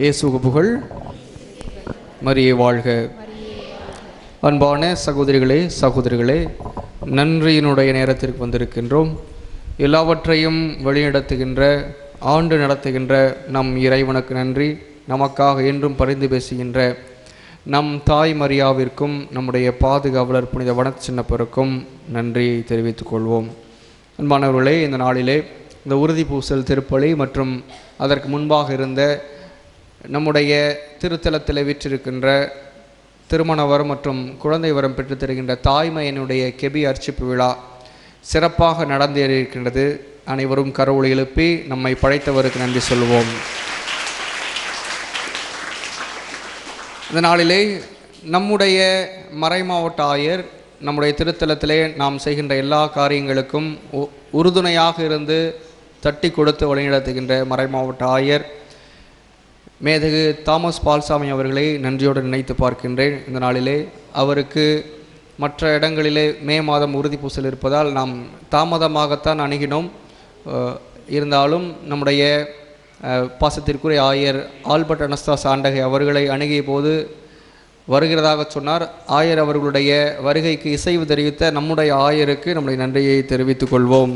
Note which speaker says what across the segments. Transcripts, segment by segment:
Speaker 1: இயேசுக புகழ். மரியே வாழ்க. அன்பான சகோதரிகளே சகோதரிகளே நன்றியினுடைய நேரத்திற்கு வந்திருக்கின்றோம். எல்லாவற்றையும் வழிநடத்துகின்ற ஆண்டு நடத்துகின்ற நம் இறைவனுக்கு நன்றி. நமக்காக என்றும் பரிந்து பேசுகின்ற நம் தாய் மரியாவிற்கும் நம்முடைய பாதுகாவலர் புனித வனச்சின்னப்பருக்கும் நன்றி தெரிவித்துக் கொள்வோம். அன்பானவர்களே இந்த நாளிலே இந்த உறுதி பூசல் திருப்பலி மற்றும் அதற்கு முன்பாக இருந்த நம்முடைய திருத்தலத்தில் விற்றிருக்கின்ற திருமண வரம் மற்றும் குழந்தை வரம் பெற்றுத் தருகின்ற தாய்மையினுடைய கெபி அர்ச்சிப்பு விழா சிறப்பாக நடந்தேறியிருக்கின்றது. அனைவரும் கரவுளை எழுப்பி நம்மை படைத்தவருக்கு நன்றி சொல்வோம். இந்த நாளிலே நம்முடைய மறைமாவட்ட ஆயர் நம்முடைய திருத்தலத்திலே நாம் செய்கின்ற எல்லா காரியங்களுக்கும் உ- உறுதுணையாக இருந்து தட்டி கொடுத்து வழிநடத்துகின்ற மறைமாவட்ட ஆயர் மேதகு தாமஸ் பால்சாமி அவர்களை நன்றியோடு நினைத்து பார்க்கின்றேன். இந்த நாளிலே அவருக்கு மற்ற இடங்களிலே மே மாதம் உறுதி பூசல் இருப்பதால் நாம் தாமதமாகத்தான் அணுகினோம். இருந்தாலும் நம்முடைய பாசத்திற்குரிய ஆயர் ஆல்பர்ட் அனஸ்தாஸ் ஆண்டகை அவர்களை அணுகிய போது வருகிறதாக சொன்னார். ஆயர் அவர்களுடைய வருகைக்கு இசைவு தெரிவித்த நம்முடைய ஆயருக்கு நம்முடைய நன்றியை தெரிவித்துக் கொள்வோம்.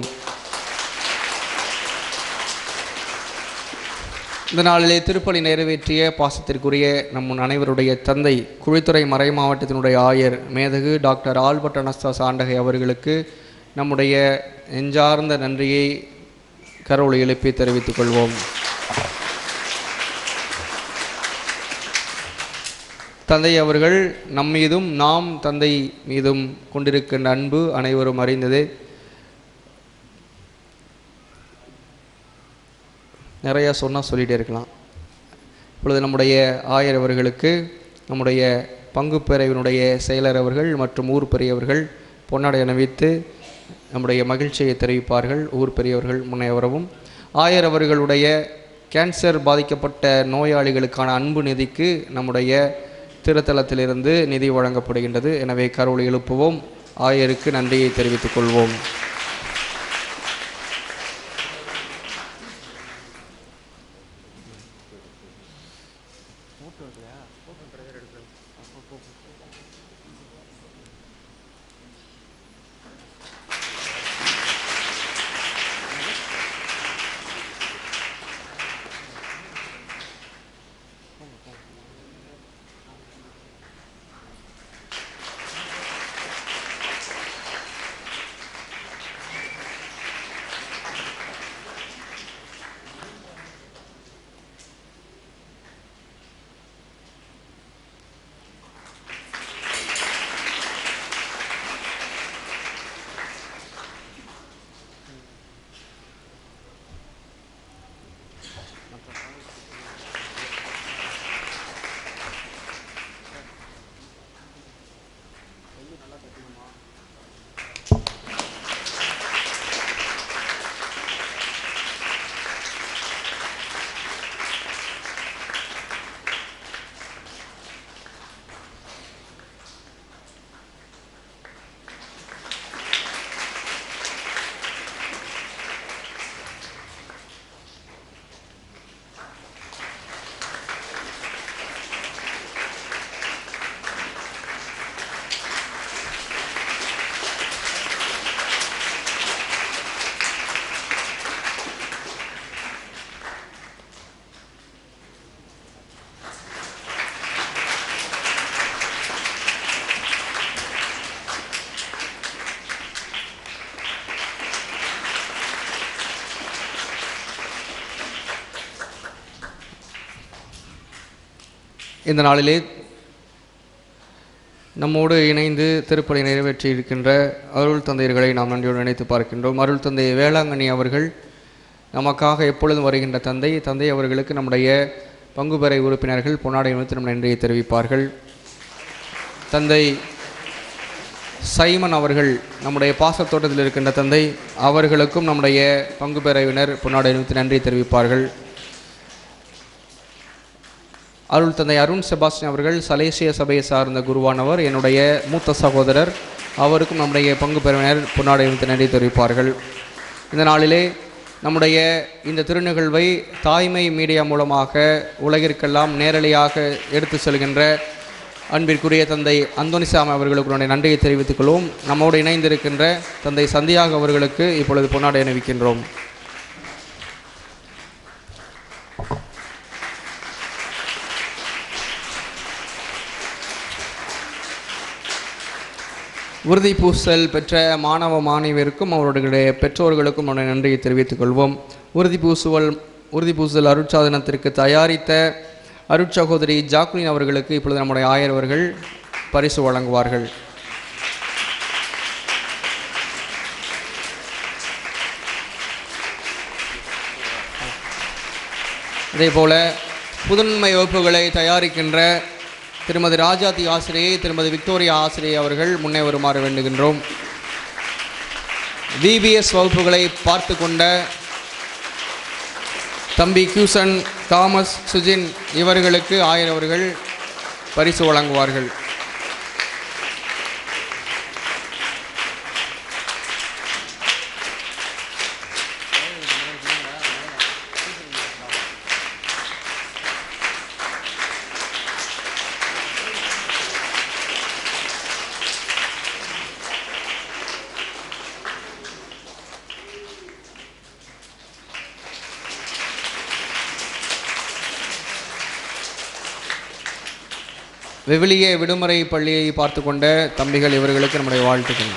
Speaker 1: இந்த நாளிலே திருப்பலி நிறைவேற்றிய பாசத்திற்குரிய நம் அனைவருடைய தந்தை குழித்துறை மறை மாவட்டத்தினுடைய ஆயர் மேதகு டாக்டர் ஆல்பர்ட் அனஸ்தா சாண்டகை அவர்களுக்கு நம்முடைய நெஞ்சார்ந்த நன்றியை கரோளி எழுப்பி தெரிவித்துக் கொள்வோம். தந்தை அவர்கள் நம் மீதும் நாம் தந்தை மீதும் கொண்டிருக்கின்ற அன்பு அனைவரும் அறிந்ததே. நிறையா சொன்னால் சொல்லிகிட்டே இருக்கலாம். இப்பொழுது நம்முடைய ஆயர் அவர்களுக்கு நம்முடைய பங்கு பேரவினுடைய செயலர் அவர்கள் மற்றும் ஊர் பெரியவர்கள் பொன்னாடை அணிவித்து நம்முடைய மகிழ்ச்சியை தெரிவிப்பார்கள். ஊர் பெரியவர்கள் முன்னே வரவும். ஆயர் அவர்களுடைய கேன்சர் பாதிக்கப்பட்ட நோயாளிகளுக்கான அன்பு நிதிக்கு நம்முடைய திருத்தலத்திலிருந்து நிதி வழங்கப்படுகின்றது. எனவே கரோல் எழுப்புவோம். ஆயருக்கு நன்றியை தெரிவித்துக் கொள்வோம். எடுக்கலையா ஓப்பன் ப்ரெஷர் எடுக்கிறது அப்போ இந்த நாளிலே நம்மோடு இணைந்து திருப்பலை நிறைவேற்றி இருக்கின்ற அருள் தந்தையர்களை நாம் நன்றியோடு நினைத்து பார்க்கின்றோம். அருள் தந்தை வேளாங்கண்ணி அவர்கள் நமக்காக எப்பொழுதும் வருகின்ற தந்தை தந்தை அவர்களுக்கு நம்முடைய பங்குபெறை உறுப்பினர்கள் பொன்னாடை அணிவித்து நம் நன்றியை தெரிவிப்பார்கள். தந்தை சைமன் அவர்கள் நம்முடைய பாசத்தோட்டத்தில் இருக்கின்ற தந்தை அவர்களுக்கும் நம்முடைய பங்கு பெறவினர் பொன்னாடை அணிவித்து நன்றி தெரிவிப்பார்கள். அருள் தந்தை அருண் செபாஸ்டின் அவர்கள் சலேசிய சபையை சார்ந்த குருவானவர் என்னுடைய மூத்த சகோதரர். அவருக்கும் நம்முடைய பங்கு பெறுவினர் பொன்னாடை நன்றி தெரிவிப்பார்கள். இந்த நாளிலே நம்முடைய இந்த திருநிகழ்வை தாய்மை மீடியா மூலமாக உலகிற்கெல்லாம் நேரலையாக எடுத்து செல்கின்ற அன்பிற்குரிய தந்தை அந்தோனிசாமி அவர்களுக்கு நம்முடைய நன்றியை தெரிவித்துக் கொள்வோம். நம்மோடு இணைந்திருக்கின்ற தந்தை சந்தியாக அவர்களுக்கு இப்பொழுது பொன்னாடை அணிவிக்கின்றோம். விருதி பூசல் பெற்ற மாணவ மாணவியருக்கும் அவர்களுடைய பெற்றோர்களுக்கும் நம்முடைய நன்றியை தெரிவித்துக் கொள்வோம். உறுதி பூசுவல் உறுதி பூசுதல் அருட்சாதனத்திற்கு தயாரித்த அருட்சகோதரி ஜாக்குலின் அவர்களுக்கு இப்பொழுது நம்முடைய ஆயர் அவர்கள் பரிசு வழங்குவார்கள். அதே போல புதுமை வகுப்புகளை தயாரிக்கின்ற திருமதி ராஜாதி ஆசிரியை திருமதி விக்டோரியா ஆசிரியை அவர்கள் முன்னே வருமாறு வேண்டுகின்றோம். விபிஎஸ் வகுப்புகளை பார்த்து கொண்ட தம்பி கியூசன் தாமஸ் சுஜின் இவர்களுக்கு ஆயர் அவர்கள் பரிசு வழங்குவார்கள். விவிலிய விடுமுறை பள்ளியை பார்த்து கொண்ட தம்பிகள் இவர்களுக்கு நம்முடைய வாழ்த்துக்கள்.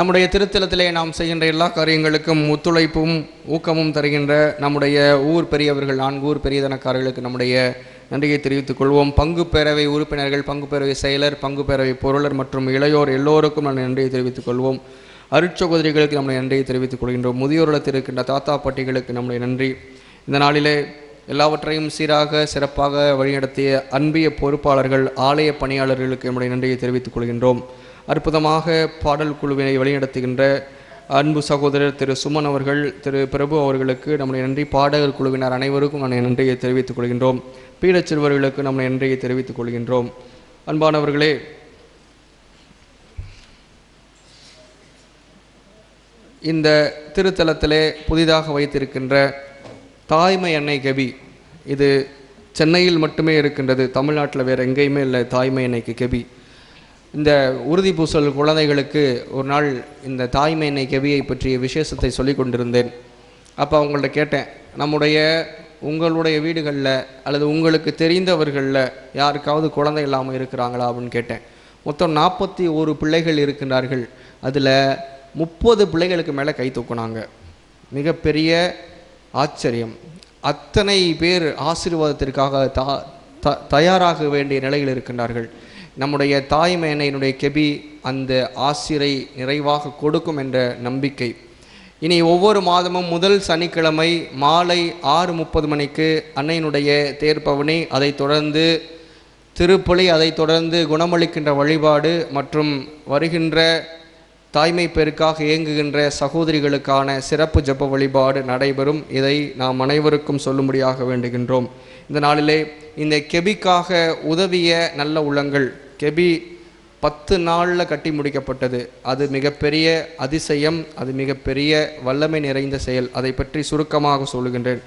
Speaker 1: நம்முடைய திருத்தலத்திலே நாம் செய்கின்ற எல்லா காரியங்களுக்கும் ஒத்துழைப்பும் ஊக்கமும் தருகின்ற நம்முடைய ஊர் பெரியவர்கள் நான்கு ஊர் பெரியதனக்காரர்களுக்கு நம்முடைய நன்றியை தெரிவித்துக் கொள்வோம். பங்கு பேரவை உறுப்பினர்கள் பங்கு பேரவை செயலர் பங்கு பேரவை பொருளர் மற்றும் இளையோர் எல்லோருக்கும் நான் நன்றியை தெரிவித்துக் கொள்வோம். அருட்சகோதரிகளுக்கு நம்முடைய நன்றியை தெரிவித்துக் கொள்கின்றோம். முதியோரிடத்தில் இருக்கின்ற தாத்தா பாட்டிகளுக்கு நம்முடைய நன்றி. இந்த நாளிலே எல்லாவற்றையும் சீராக சிறப்பாக வழிநடத்திய அன்பிய பொறுப்பாளர்கள் ஆலய பணியாளர்களுக்கு நம்முடைய நன்றியை தெரிவித்துக் கொள்கின்றோம். அற்புதமாக பாடல் குழுவினை வழிநடத்துகின்ற அன்பு சகோதரர் திரு சுமன் அவர்கள் திரு பிரபு அவர்களுக்கு நம்முடைய நன்றி. பாடகர் குழுவினர் அனைவருக்கும் நம்முடைய நன்றியை தெரிவித்துக் கொள்கின்றோம். பீடச் சிறுவர்களுக்கு நம்முடைய நன்றியை தெரிவித்துக் கொள்கின்றோம். அன்பானவர்களே இந்த திருத்தலத்திலே புதிதாக வைத்திருக்கின்ற தாய்மை அன்னை கவி இது சென்னையில் மட்டுமே இருக்கின்றது. தமிழ்நாட்டில் வேறு எங்கேயுமே இல்லை தாய்மை அன்னைக்கு கபி இந்த உறுதி பூசல் குழந்தைகளுக்கு ஒரு நாள் இந்த தாய்மை அன்னை பற்றிய விசேஷத்தை சொல்லி கொண்டிருந்தேன். அப்போ அவங்கள்ட்ட கேட்டேன் நம்முடைய உங்களுடைய வீடுகளில் அல்லது உங்களுக்கு தெரிந்தவர்களில் யாருக்காவது குழந்தை இல்லாமல் இருக்கிறாங்களா? அப்படின்னு கேட்டேன். மொத்தம் நாற்பத்தி ஒரு பிள்ளைகள் இருக்கின்றார்கள். அதில் முப்பது பிள்ளைகளுக்கு மேலே கை தூக்குனாங்க. மிகப்பெரிய ஆச்சரியம். அத்தனை பேர் ஆசீர்வாதத்திற்காக தா த தயாராக வேண்டிய நிலையில் இருக்கின்றார்கள். நம்முடைய தாய்மேனையினுடைய கெபி அந்த ஆசிரை நிறைவாக கொடுக்கும் என்ற நம்பிக்கை. இனி ஒவ்வொரு மாதமும் முதல் சனிக்கிழமை மாலை ஆறு முப்பது மணிக்கு அன்னையினுடைய தேர்ப்பவனி அதைத் தொடர்ந்து திருப்பலி அதைத் தொடர்ந்து குணமளிக்கின்ற வழிபாடு மற்றும் வருகின்ற தாய்மை பெருக்காக இயங்குகின்ற சகோதரிகளுக்கான சிறப்பு ஜெப வழிபாடு நடைபெறும். இதை நாம் அனைவருக்கும் சொல்லும்படியாக வேண்டுகின்றோம். இந்த நாளிலே இந்த கெபிக்காக உதவிய நல்ல உள்ளங்கள் கெபி பத்து நாளில் கட்டி முடிக்கப்பட்டது. அது மிகப்பெரிய அதிசயம் அது மிகப்பெரிய வல்லமை நிறைந்த செயல். அதை பற்றி சுருக்கமாக சொல்லுகின்றேன்.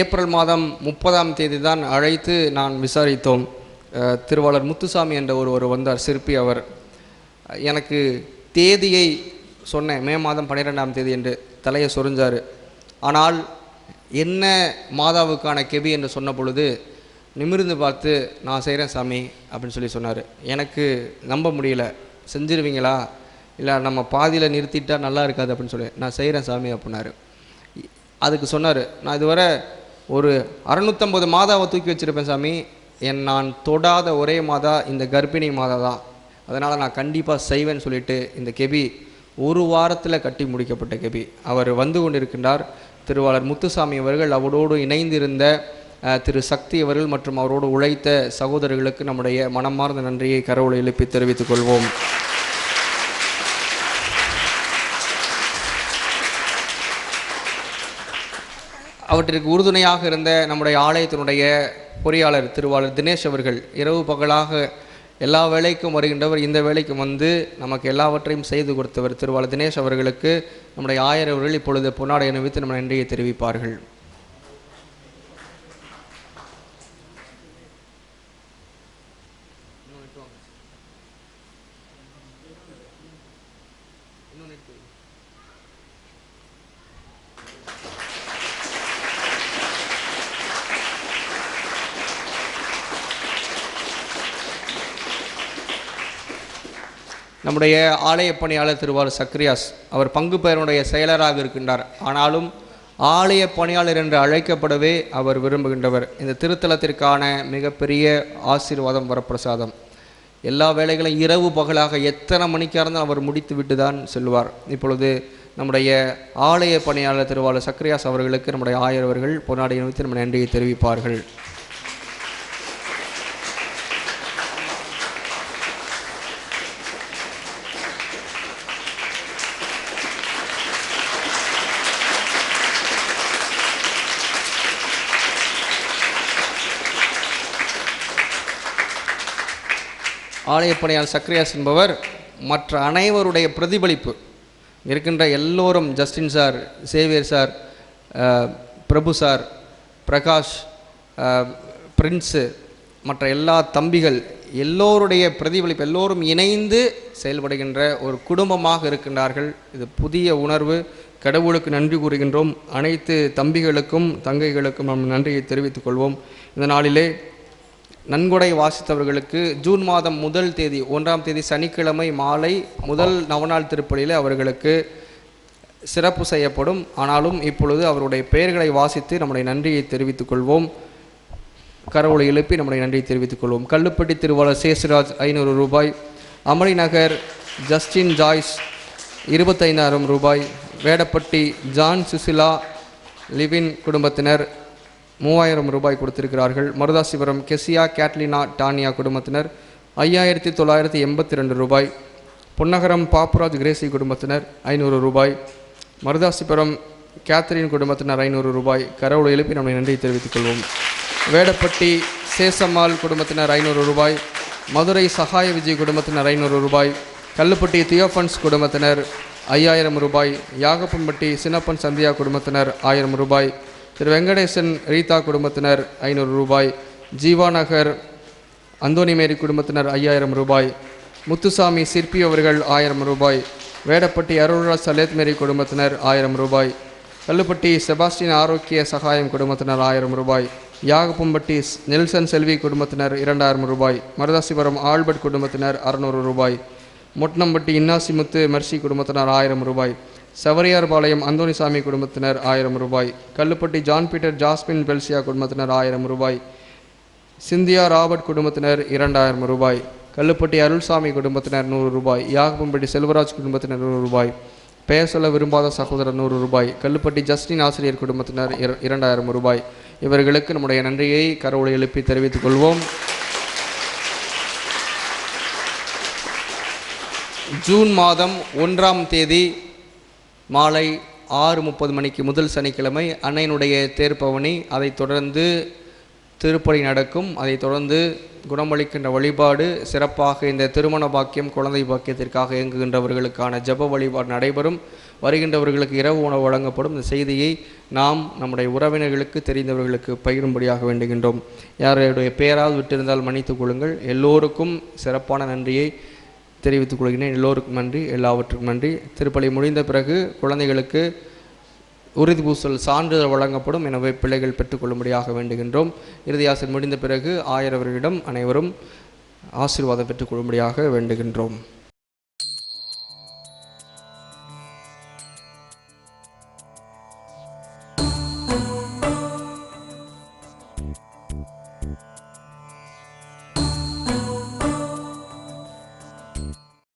Speaker 1: ஏப்ரல் மாதம் முப்பதாம் தேதி தான் அழைத்து நான் விசாரித்தோம். திருவாளர் முத்துசாமி என்ற ஒருவர் வந்தார் சிற்பி அவர். எனக்கு தேதியை சொன்னேன் மே மாதம் பன்னிரெண்டாம் தேதி என்று தலையை சொரிஞ்சார். ஆனால் என்ன மாதாவுக்கான கெபி என்று சொன்ன பொழுது நிமிர்ந்து பார்த்து நான் செய்கிறேன் சாமி அப்படின்னு சொல்லி சொன்னார். எனக்கு நம்ப முடியல. செஞ்சிருவீங்களா? இல்லை நம்ம பாதியில் நிறுத்திட்டால் நல்லா இருக்காது அப்படின்னு சொல்லி நான் செய்கிறேன் சாமி அப்படின்னாரு. அதுக்கு சொன்னார். நான் இதுவரை ஒரு அறநூற்றம்பது மாதாவை தூக்கி வச்சிருப்பேன் சாமி. என் நான் தொடாத ஒரே மாதா இந்த கர்ப்பிணி மாதா தான். அதனால் நான் கண்டிப்பாக செய்வேன்னு சொல்லிட்டு இந்த கெபி ஒரு வாரத்தில் கட்டி முடிக்கப்பட்ட கெபி. அவர் வந்து கொண்டிருக்கின்றார். திருவாளர் முத்துசாமி அவர்கள் அவரோடு இணைந்திருந்த திரு சக்தி அவர்கள் மற்றும் அவரோடு உழைத்த சகோதரர்களுக்கு நம்முடைய மனமார்ந்த நன்றியை கரவுளை எழுப்பி தெரிவித்துக் கொள்வோம். அவற்றிற்கு உறுதுணையாக இருந்த நம்முடைய ஆலயத்தினுடைய பொறியாளர் திருவாளர் தினேஷ் அவர்கள் இரவு பகலாக எல்லா வேலைக்கும் வருகின்றவர். இந்த வேலைக்கும் வந்து நமக்கு எல்லாவற்றையும் செய்து கொடுத்தவர் திருவாளர் தினேஷ் அவர்களுக்கு நம்முடைய ஆயர் அவர்கள் இப்பொழுது பொன்னாடை அணிவித்து நம்ம நன்றியை தெரிவிப்பார்கள். நம்முடைய ஆலய பணியாளர் திருவாரூர் சக்ரியாஸ் அவர் பங்கு பெயருடைய செயலராக இருக்கின்றார். ஆனாலும் ஆலய பணியாளர் என்று அழைக்கப்படவே அவர் விரும்புகின்றவர். இந்த திருத்தலத்திற்கான மிகப்பெரிய ஆசீர்வாதம் வரப்பிரசாதம். எல்லா வேலைகளும் இரவு பகலாக எத்தனை மணிக்காக இருந்தாலும் அவர் முடித்து விட்டு தான் செல்வார் இப்பொழுது நம்முடைய ஆலய பணியாளர் திருவாளர் சக்ரியாஸ் அவர்களுக்கு நம்முடைய ஆயர்வர்கள் பொன்னாடி அணிவித்து நம்ம நன்றியை தெரிவிப்பார்கள். ஆலயப்பணியால் சக்ரியாஸ் என்பவர் மற்ற அனைவருடைய பிரதிபலிப்பு. இருக்கின்ற எல்லோரும் Justin sir Xavier sir Prabhu sir Prakash Prince மற்ற எல்லா தம்பிகள் எல்லோருடைய பிரதிபலிப்பு எல்லோரும் இணைந்து செயல்படுகின்ற ஒரு குடும்பமாக இருக்கின்றார்கள். இது புதிய உணர்வு. கடவுளுக்கு நன்றி கூறுகின்றோம். அனைத்து தம்பிகளுக்கும் தங்கைகளுக்கும் நம் நன்றியை தெரிவித்துக் கொள்வோம். இந்த நாளிலே நன்கொடை வாசித்தவர்களுக்கு ஜூன் மாதம் முதல் தேதி ஒன்றாம் தேதி சனிக்கிழமை மாலை முதல் நவநாள் திருப்பலியில் அவர்களுக்கு சிறப்பு செய்யப்படும். ஆனாலும் இப்பொழுது அவருடைய பெயர்களை வாசித்து நம்முடைய நன்றியை தெரிவித்துக் கொள்வோம். கரவொளி எழுப்பி நம்முடைய நன்றியை தெரிவித்துக் கொள்வோம். கல்லுப்பட்டி திருவாளர் சேசுராஜ் ஐநூறு ரூபாய். அமளி நகர் ஜஸ்டின் ஜாய்ஸ் இருபத்தைந்தாயிரம் ரூபாய். வேடப்பட்டி ஜான் சுசிலா லிவின் குடும்பத்தினர் மூவாயிரம் ரூபாய் கொடுத்திருக்கிறார்கள். மருதாசிபுரம் கெசியா கேட்லினா டானியா குடும்பத்தினர் ஐயாயிரத்தி தொள்ளாயிரத்தி எண்பத்தி ரெண்டு ரூபாய். பொன்னகரம் பாப்புராஜ் கிரேசி குடும்பத்தினர் ஐநூறு ரூபாய். மருதாசிபுரம் கேத்ரின் குடும்பத்தினர் ஐநூறு ரூபாய். கரவுளை எழுப்பி நம்மை நன்றி தெரிவித்துக் கொள்வோம். வேடப்பட்டி சேசம்மாள் குடும்பத்தினர் ஐநூறு ரூபாய். மதுரை சகாய விஜய் குடும்பத்தினர் ஐநூறு ரூபாய். கல்லுப்பட்டி தியோஃபன்ஸ் குடும்பத்தினர் ஐயாயிரம் ரூபாய். யாகப்பன்பட்டி சின்னப்பன் சந்தியா குடும்பத்தினர் ஆயிரம் ரூபாய். திரு வெங்கடேசன் ரீதா குடும்பத்தினர் ஐநூறு ரூபாய் ஜீவா நகர் மேரி குடும்பத்தினர் ஐயாயிரம் ரூபாய் முத்துசாமி சிற்பி அவர்கள் ஆயிரம் ரூபாய் வேடப்பட்டி அருள்ரா சலேத் மேரி குடும்பத்தினர் ஆயிரம் ரூபாய் கல்லுப்பட்டி செபாஸ்டின் ஆரோக்கிய சகாயம் குடும்பத்தினர் ஆயிரம் ரூபாய் யாகப்பம்பட்டி நெல்சன் செல்வி குடும்பத்தினர் இரண்டாயிரம் ரூபாய் மருதாசிபுரம் ஆல்பர்ட் குடும்பத்தினர் அறுநூறு ரூபாய் மொட்னம்பட்டி இன்னாசிமுத்து மெர்சி குடும்பத்தினர் ஆயிரம் ரூபாய் சவரியார்பாளையம் அந்தோனிசாமி குடும்பத்தினர் ஆயிரம் ரூபாய் Kallupatti John Peter Jasmine Belsia குடும்பத்தினர் ஆயிரம் ரூபாய் சிந்தியா ராபர்ட் குடும்பத்தினர் இரண்டாயிரம் ரூபாய் கல்லுப்பட்டி அருள்சாமி குடும்பத்தினர் நூறு ரூபாய் யாகம்பட்டி செல்வராஜ் குடும்பத்தினர் நூறு ரூபாய் பெயர் சொல்ல விரும்பாத சகோதரர் நூறு ரூபாய் கல்லுப்பட்டி ஜஸ்டின் ஆசிரியர் குடும்பத்தினர் இர- இரண்டாயிரம் ரூபாய். இவர்களுக்கு நம்முடைய நன்றியை கரவொளி எழுப்பி தெரிவித்துக் கொள்வோம். ஜூன் மாதம் ஒன்றாம் தேதி மாலை ஆறு முப்பது மணிக்கு முதல் சனிக்கிழமை அன்னையினுடைய தேர்ப்பவனி. அதைத் தொடர்ந்து திருப்பலி நடக்கும். அதைத் தொடர்ந்து குணமளிக்கின்ற வழிபாடு சிறப்பாக இந்த திருமண பாக்கியம் குழந்தை பாக்கியத்திற்காக இயங்குகின்றவர்களுக்கான ஜெப வழிபாடு நடைபெறும். வருகின்றவர்களுக்கு இரவு உணவு வழங்கப்படும். இந்த செய்தியை நாம் நம்முடைய உறவினர்களுக்கு தெரிந்தவர்களுக்கு பகிரும்படியாக வேண்டுகின்றோம். யாருடைய பெயரால் விட்டிருந்தால் மன்னித்துக் கொள்ளுங்கள். எல்லோருக்கும் சிறப்பான நன்றியை தெரிவித்துக் கொள்கிறேன். எல்லோருக்கும் நன்றி. எல்லாவற்றுக்கும் நன்றி. திருப்பலி முடிந்த பிறகு குழந்தைகளுக்கு உறுதி பூசல் சான்றிதழ் வழங்கப்படும். எனவே பிள்ளைகள் பெற்றுக்கொள்ளும்படியாக வேண்டுகின்றோம். இறுதியாசல் முடிந்த பிறகு ஆயிரவர்களிடம் அனைவரும் ஆசீர்வாதம் பெற்றுக்கொள்ளும்படியாக வேண்டுகின்றோம்.